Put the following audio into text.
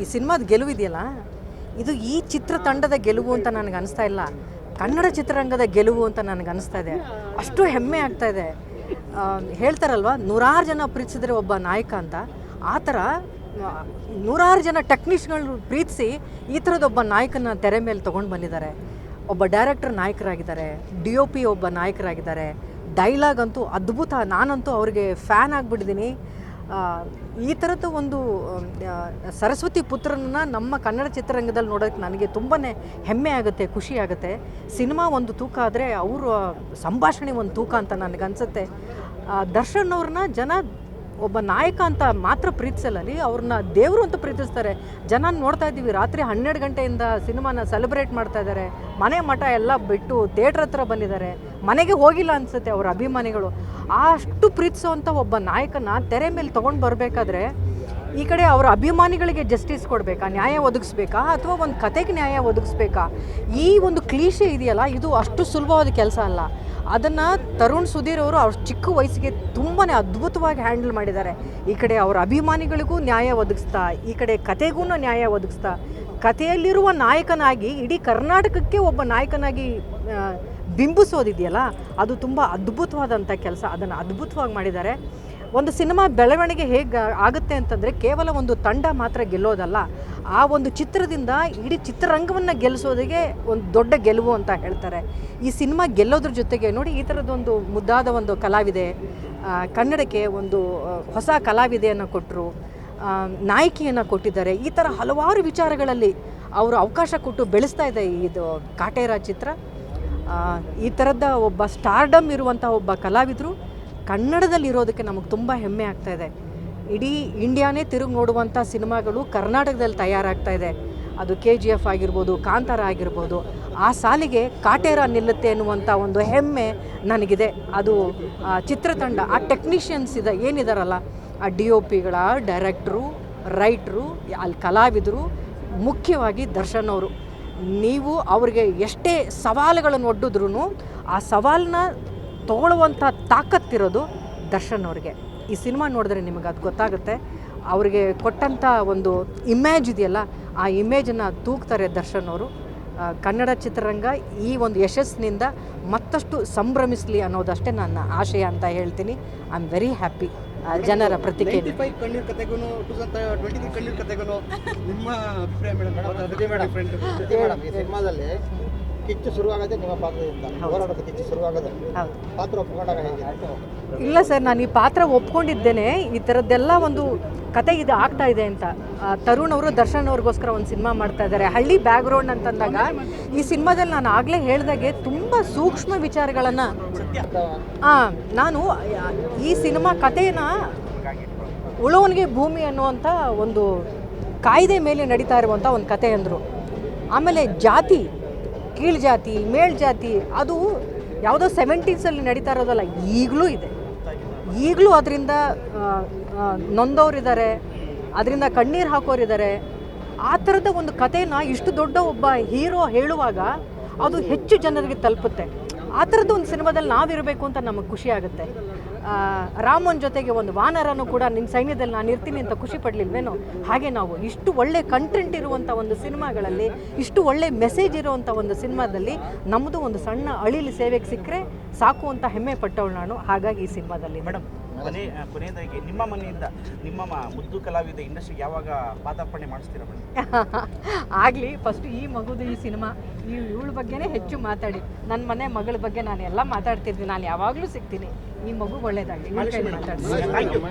ಈ ಸಿನಿಮಾದ ಗೆಲುವಿದೆಯಲ್ಲ? ಇದು ಈ ಚಿತ್ರತಂಡದ ಗೆಲುವು ಅಂತ ನನಗೆ ಅನಿಸ್ತಾ ಇಲ್ಲ. ಕನ್ನಡ ಚಿತ್ರರಂಗದ ಗೆಲುವು ಅಂತ ನನಗೆ ಅನಿಸ್ತಾ ಇದೆ. ಅಷ್ಟು ಹೆಮ್ಮೆ ಆಗ್ತಾ ಇದೆ. ಹೇಳ್ತಾರಲ್ವ, ನೂರಾರು ಜನ ಪ್ರೀತಿಸಿದ್ರೆ ಒಬ್ಬ ನಾಯಕ ಅಂತ. ಆ ಥರ ನೂರಾರು ಜನ ಟೆಕ್ನಿಷಿಯನ್ಗಳು ಪ್ರೀತಿಸಿ ಈ ಥರದೊಬ್ಬ ನಾಯಕನ ತೆರೆ ಮೇಲೆ ತೊಗೊಂಡು ಬಂದಿದ್ದಾರೆ. ಒಬ್ಬ ಡೈರೆಕ್ಟರ್ ನಾಯಕರಾಗಿದ್ದಾರೆ, ಡಿ ಒ ಪಿ ಒಬ್ಬ ನಾಯಕರಾಗಿದ್ದಾರೆ. ಡೈಲಾಗ್ ಅಂತೂ ಅದ್ಭುತ. ನಾನಂತೂ ಅವ್ರಿಗೆ ಫ್ಯಾನ್ ಆಗಿಬಿಟ್ಟಿದ್ದೀನಿ. ಈ ಥರದ ಒಂದು ಸರಸ್ವತಿ ಪುತ್ರನ ನಮ್ಮ ಕನ್ನಡ ಚಿತ್ರರಂಗದಲ್ಲಿ ನೋಡೋಕ್ಕೆ ನನಗೆ ತುಂಬಾ ಹೆಮ್ಮೆ ಆಗುತ್ತೆ, ಖುಷಿ ಆಗುತ್ತೆ. ಸಿನಿಮಾ ಒಂದು ತೂಕ ಆದರೆ ಅವರು ಸಂಭಾಷಣೆ ಒಂದು ತೂಕ ಅಂತ ನನಗನ್ಸುತ್ತೆ. ದರ್ಶನ್ ಅವ್ರನ್ನ ಜನ ಒಬ್ಬ ನಾಯಕ ಅಂತ ಮಾತ್ರ ಪ್ರೀತಿಸಲ್ಲಲ್ಲಿ ಅವ್ರನ್ನ ದೇವರು ಅಂತ ಪ್ರೀತಿಸ್ತಾರೆ. ಜನ ನೋಡ್ತಾ ಇದ್ದೀವಿ, ರಾತ್ರಿ ಹನ್ನೆರಡು ಗಂಟೆಯಿಂದ ಸಿನಿಮಾನ ಸೆಲೆಬ್ರೇಟ್ ಮಾಡ್ತಾ ಇದ್ದಾರೆ. ಮನೆ ಮಠ ಎಲ್ಲ ಬಿಟ್ಟು ಥಿಯೇಟ್ರ್ ಹತ್ರ ಬಂದಿದ್ದಾರೆ. ಮನೆಗೆ ಹೋಗಿಲ್ಲ ಅನಿಸುತ್ತೆ ಅವ್ರ ಅಭಿಮಾನಿಗಳು. ಅಷ್ಟು ಪ್ರೀತಿಸೋವಂಥ ಒಬ್ಬ ನಾಯಕನ ತೆರೆ ಮೇಲೆ ತೊಗೊಂಡು ಬರಬೇಕಾದ್ರೆ ಈ ಕಡೆ ಅವರ ಅಭಿಮಾನಿಗಳಿಗೆ ಜಸ್ಟಿಸ್ ಕೊಡಬೇಕಾ? ನ್ಯಾಯ ಒದಗಿಸ್ಬೇಕಾ? ಅಥವಾ ಒಂದು ಕತೆಗೆ ನ್ಯಾಯ ಒದಗಿಸ್ಬೇಕಾ? ಈ ಒಂದು ಕ್ಲೀಶೆ ಇದೆಯಲ್ಲ, ಇದು ಅಷ್ಟು ಸುಲಭವಾದ ಕೆಲಸ ಅಲ್ಲ. ಅದನ್ನು ತರುಣ್ ಸುಧೀರ್ ಅವರು ಅವ್ರ ಚಿಕ್ಕ ವಯಸ್ಸಿಗೆ ತುಂಬಾ ಅದ್ಭುತವಾಗಿ ಹ್ಯಾಂಡಲ್ ಮಾಡಿದ್ದಾರೆ. ಈ ಕಡೆ ಅವರ ಅಭಿಮಾನಿಗಳಿಗೂ ನ್ಯಾಯ ಒದಗಿಸ್ತಾ, ಈ ಕಡೆ ಕತೆಗೂ ನ್ಯಾಯ ಒದಗಿಸ್ತಾ, ಕಥೆಯಲ್ಲಿರುವ ನಾಯಕನಾಗಿ, ಇಡೀ ಕರ್ನಾಟಕಕ್ಕೆ ಒಬ್ಬ ನಾಯಕನಾಗಿ ಬಿಂಬಿಸೋದಿದೆಯಲ್ಲ, ಅದು ತುಂಬ ಅದ್ಭುತವಾದಂಥ ಕೆಲಸ, ಅದನ್ನು ಅದ್ಭುತವಾಗಿ ಮಾಡಿದ್ದಾರೆ. ಒಂದು ಸಿನಿಮಾ ಬೆಳವಣಿಗೆ ಹೇಗೆ ಆಗುತ್ತೆ ಅಂತಂದರೆ ಕೇವಲ ಒಂದು ತಂಡ ಮಾತ್ರ ಗೆಲ್ಲೋದಲ್ಲ ಆ ಒಂದು ಚಿತ್ರದಿಂದ ಇಡೀ ಚಿತ್ರರಂಗವನ್ನು ಗೆಲ್ಲಿಸೋದಿಗೆ ಒಂದು ದೊಡ್ಡ ಗೆಲುವು ಅಂತ ಹೇಳ್ತಾರೆ. ಈ ಸಿನಿಮಾ ಗೆಲ್ಲೋದ್ರ ಜೊತೆಗೆ ನೋಡಿ ಈ ಥರದೊಂದು ಮುದ್ದಾದ ಒಂದು ಕಲಾವಿದೆ ಕನ್ನಡಕ್ಕೆ ಒಂದು ಹೊಸ ಕಲಾವಿದೆಯನ್ನು ಕೊಟ್ಟರು ನಾಯಕಿಯನ್ನು ಕೊಟ್ಟಿದ್ದಾರೆ. ಈ ಥರ ಹಲವಾರು ವಿಚಾರಗಳಲ್ಲಿ ಅವರು ಅವಕಾಶ ಕೊಟ್ಟು ಬೆಳೆಸ್ತಾ ಇದೆ ಇದು ಕಾಟೇರ ಚಿತ್ರ. ಈ ಥರದ ಒಬ್ಬ ಸ್ಟಾರ್ಡಮ್ ಇರುವಂಥ ಒಬ್ಬ ಕಲಾವಿದರು ಕನ್ನಡದಲ್ಲಿ ಇರೋದಕ್ಕೆ ನಮಗೆ ತುಂಬ ಹೆಮ್ಮೆ ಆಗ್ತಾ ಇದೆ. ಇಡೀ ಇಂಡಿಯಾನೇ ತಿರುಗಿ ನೋಡುವಂಥ ಸಿನಿಮಾಗಳು ಕರ್ನಾಟಕದಲ್ಲಿ ತಯಾರಾಗ್ತಾ ಇದೆ. ಅದು ಕೆ ಜಿ ಎಫ್ ಆಗಿರ್ಬೋದು, ಕಾಂತಾರ ಆಗಿರ್ಬೋದು. ಆ ಸಾಲಿಗೆ ಕಾಟೇರ ನಿಲ್ಲುತ್ತೆ ಅನ್ನುವಂಥ ಒಂದು ಹೆಮ್ಮೆ ನನಗಿದೆ. ಅದು, ಆ, ಚಿತ್ರತಂಡ, ಆ ಟೆಕ್ನಿಷಿಯನ್ಸ್ ಇದೆ, ಏನಿದಾರಲ್ಲ? ಆ ಡಿ ಒ ಪಿಗಳ ಡೈರೆಕ್ಟ್ರು, ರೈಟ್ರು, ಅಲ್ಲಿ ಕಲಾವಿದರು, ಮುಖ್ಯವಾಗಿ ದರ್ಶನ್ ಅವರು. ನೀವು ಅವ್ರಿಗೆ ಎಷ್ಟೇ ಸವಾಲುಗಳನ್ನು ಒಡ್ಡಿದ್ರೂ ಆ ಸವಾಲನ್ನ ತಗೊಳ್ಳುವಂಥ ತಾಕತ್ತಿರೋದು ದರ್ಶನ್ ಅವ್ರಿಗೆ. ಈ ಸಿನಿಮಾ ನೋಡಿದ್ರೆ ನಿಮಗೆ ಅದು ಗೊತ್ತಾಗುತ್ತೆ. ಅವರಿಗೆ ಕೊಟ್ಟಂಥ ಒಂದು ಇಮೇಜ್ ಇದೆಯಲ್ಲ ಆ ಇಮೇಜನ್ನು ತೂಗ್ತಾರೆ ದರ್ಶನ್ ಅವರು. ಕನ್ನಡ ಚಿತ್ರರಂಗ ಈ ಒಂದು ಯಶಸ್ಸಿನಿಂದ ಮತ್ತಷ್ಟು ಸಂಭ್ರಮಿಸಲಿ ಅನ್ನೋದಷ್ಟೇ ನನ್ನ ಆಶಯ ಅಂತ ಹೇಳ್ತೀನಿ. ಐ ಆಮ್ ವೆರಿ ಹ್ಯಾಪಿ ಜನರ ಪ್ರತಿಕ್ರಿಯೆ ಕತೆಗೂ ನಿಮ್ಮ ಕಿಚ್ಚು ಶುರುವಾಗದೆ ನಿಮ್ಮ ಪಾತ್ರದಿಂದ ಹೋರಾಟದ ಕಿಚ್ಚು ಶುರುವಾಗದೆ. ಪಾತ್ರ ಹೇಗೆ ಇಲ್ಲ ಸರ್ ನಾನು ಈ ಪಾತ್ರ ಒಪ್ಕೊಂಡಿದ್ದೇನೆ. ಈ ಥರದ್ದೆಲ್ಲ ಒಂದು ಕತೆ ಇದು ಆಗ್ತಾ ಇದೆ ಅಂತ. ತರುಣ್ ಅವರು ದರ್ಶನ್ ಅವ್ರಿಗೋಸ್ಕರ ಒಂದು ಸಿನಿಮಾ ಮಾಡ್ತಾ ಇದ್ದಾರೆ ಹಳ್ಳಿ ಬ್ಯಾಕ್ಗ್ರೌಂಡ್ ಅಂತಂದಾಗ ಈ ಸಿನಿಮಾದಲ್ಲಿ ನಾನು ಆಗಲೇ ಹೇಳ್ದಾಗೆ ತುಂಬ ಸೂಕ್ಷ್ಮ ವಿಚಾರಗಳನ್ನು ಹಾಂ ನಾನು ಈ ಸಿನಿಮಾ ಕಥೆನ ಉಳವನಿಗೆ ಭೂಮಿ ಅನ್ನುವಂಥ ಒಂದು ಕಾಯ್ದೆ ಮೇಲೆ ನಡೀತಾ ಇರುವಂಥ ಒಂದು ಕತೆ ಅಂದರು. ಆಮೇಲೆ ಜಾತಿ ಕೀಳ್ ಜಾತಿ ಮೇಳ್ ಜಾತಿ ಅದು ಯಾವುದೋ ಸೆವೆಂಟೀಸಲ್ಲಿ ನಡೀತಾ ಇರೋದಲ್ಲ, ಈಗಲೂ ಇದೆ. ಈಗಲೂ ಅದರಿಂದ ನೊಂದವರಿದ್ದಾರೆ, ಅದರಿಂದ ಕಣ್ಣೀರು ಹಾಕೋರಿದ್ದಾರೆ. ಆ ಥರದ ಒಂದು ಕಥೆನ ಇಷ್ಟು ದೊಡ್ಡ ಒಬ್ಬ ಹೀರೋ ಹೇಳುವಾಗ ಅದು ಹೆಚ್ಚು ಜನರಿಗೆ ತಲುಪುತ್ತೆ. ಆ ಥರದ ಒಂದು ಸಿನಿಮಾದಲ್ಲಿ ನಾವಿರಬೇಕು ಅಂತ ನಮಗೆ ಖುಷಿ ಆಗುತ್ತೆ. ರಾಮನ್ ಜೊತೆಗೆ ಒಂದು ವಾನರನು ಕೂಡ ನಿನ್ನ ಸೈನ್ಯದಲ್ಲಿ ನಾನು ಇರ್ತೀನಿ ಅಂತ ಖುಷಿ ಪಡಲಿಲ್ವೇನೋ? ಹಾಗೆ ನಾವು ಇಷ್ಟು ಒಳ್ಳೆ ಕಂಟೆಂಟ್ ಇರುವಂಥ ಒಂದು ಸಿನಿಮಾಗಳಲ್ಲಿ, ಇಷ್ಟು ಒಳ್ಳೆ ಮೆಸೇಜ್ ಇರುವಂಥ ಒಂದು ಸಿನಿಮಾದಲ್ಲಿ ನಮ್ಮದು ಒಂದು ಸಣ್ಣ ಅಳಿಲಿ ಸೇವೆಗೆ ಸಿಕ್ಕರೆ ಸಾಕು ಅಂತ ಹೆಮ್ಮೆ ಪಟ್ಟವಳು ನಾನು. ಹಾಗಾಗಿ ಈ ಸಿನಿಮಾದಲ್ಲಿ. ಮೇಡಮ್ ಕೊನೆ ಕೊನೆಯದಾಗಿ ನಿಮ್ಮ ಮನೆಯಿಂದ ನಿಮ್ಮ ಮುದ್ದು ಕಲಾವಿದ ಇಂಡಸ್ಟ್ರಿಗೆ ಯಾವಾಗ ಪಾದಾರ್ಪಣೆ ಮಾಡಿಸ್ತೀರಾ ಮೇಡಮ್ ಆಗಲಿ ಫಸ್ಟ್ ಈ ಮಗುದು ಈ ಸಿನಿಮಾ ಈ ಇವಳ ಬಗ್ಗೆನೇ ಹೆಚ್ಚು ಮಾತಾಡಿ. ನನ್ನ ಮನೆ ಮಗಳ ಬಗ್ಗೆ ನಾನು ಎಲ್ಲ ಮಾತಾಡ್ತಿದ್ವಿ. ನಾನು ಯಾವಾಗಲೂ ಸಿಗ್ತೀನಿ. ಈ ಮಗು ಒಳ್ಳೇದಾಗಲಿ. ಮಾತಾಡ್ತೀನಿ.